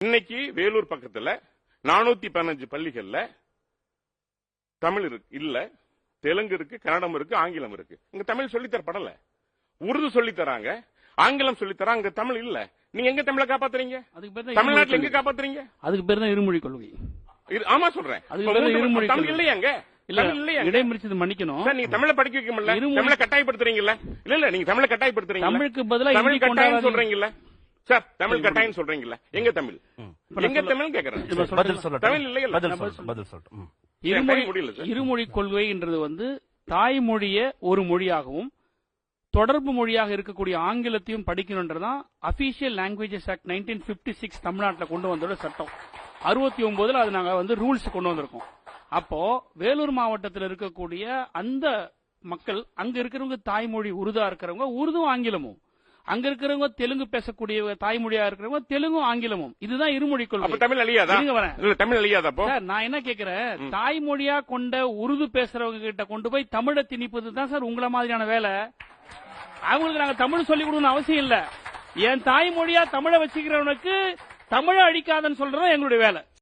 இன்னைக்கு வேலூர் பக்கத்துல நானூத்தி பதினஞ்சு பள்ளிகள்ல தமிழ் இருக்கு இல்ல. தெலுங்கு இருக்கு கன்னடம் இருக்கு ஆங்கிலம் இருக்கு. இங்க தமிழ் சொல்லித் தரப்படல. உருது சொல்லித் தராங்க ஆங்கிலம் சொல்லித் தராங்க அங்க தமிழ் இல்ல. நீங்க எங்க தமிழை காப்பாத்துறீங்க? தமிழ்நாட்டுல எங்க. காப்பாத்துறீங்க? அதுக்கு பேர் தான் இருமொழி கொள்கை. ஆமா சொல்றேன். தமிழ். இல்லையாங்க இடைமறிச்சது மன்னிக்கணும். நீங்க தமிழை படிக்க வைக்க முடியல. தமிழை கட்டாயப்படுத்துறீங்களா இல்ல இல்ல நீங்க தமிழை கட்டாயப்படுத்துறீங்க தமிழுக்கு பதிலா தமிழ் கட்டாயம். சொல்றீங்கல்ல. சார் தமிழ் கட்டாயம் சொல்றீங்கல்ல. எங்க தமிழ்? எங்க தமிழ் கேக்குறேன். தமிழ் இல்லையல்ல. பதில் சொல்லட்டும். இருமொழி கொள்கைன்றது வந்து தாய்மொழிய ஒரு மொழியாகவும் தொடர்பு மொழியாக இருக்கக்கூடிய ஆங்கிலத்தையும் படிக்கணுன்றதான் official languages act nineteen fifty six தமிழ்நாட்டில் கொண்டு வந்தோட சட்டம். அறுபத்தி ஒன்பதுல அது நாங்க வந்து ரூல்ஸ் கொண்டு வந்திருக்கோம். அப்போ வேலூர் மாவட்டத்தில் இருக்கக்கூடிய அந்த மக்கள் அங்க இருக்கிறவங்க தாய்மொழி உருதா இருக்கிறவங்க உருதும் ஆங்கிலமும். அங்க இருக்கிறவங்க தெலுங்கு பேசக்கூடிய தாய்மொழியா இருக்கிறவங்க தெலுங்கும் ஆங்கிலமும். இதுதான் இருமொழி அப்ப கொள்கை தமிழ் அழியாதா? தமிழ் அழியாதா சார் நான் என்ன கேக்குறேன்? தாய்மொழியா கொண்ட உருது பேசுறவங்க கிட்ட கொண்டு போய் தமிழை திணிப்பது தான் சார் உங்களை மாதிரியான வேலை. அவங்களுக்கு நாங்க தமிழ் சொல்லி கொடுக்கணும் அவசியம் இல்ல. என் தாய்மொழியா தமிழை வச்சுக்கிறவனுக்கு தமிழை அழிக்காதன்னு சொல்றது எங்களுடைய வேலை.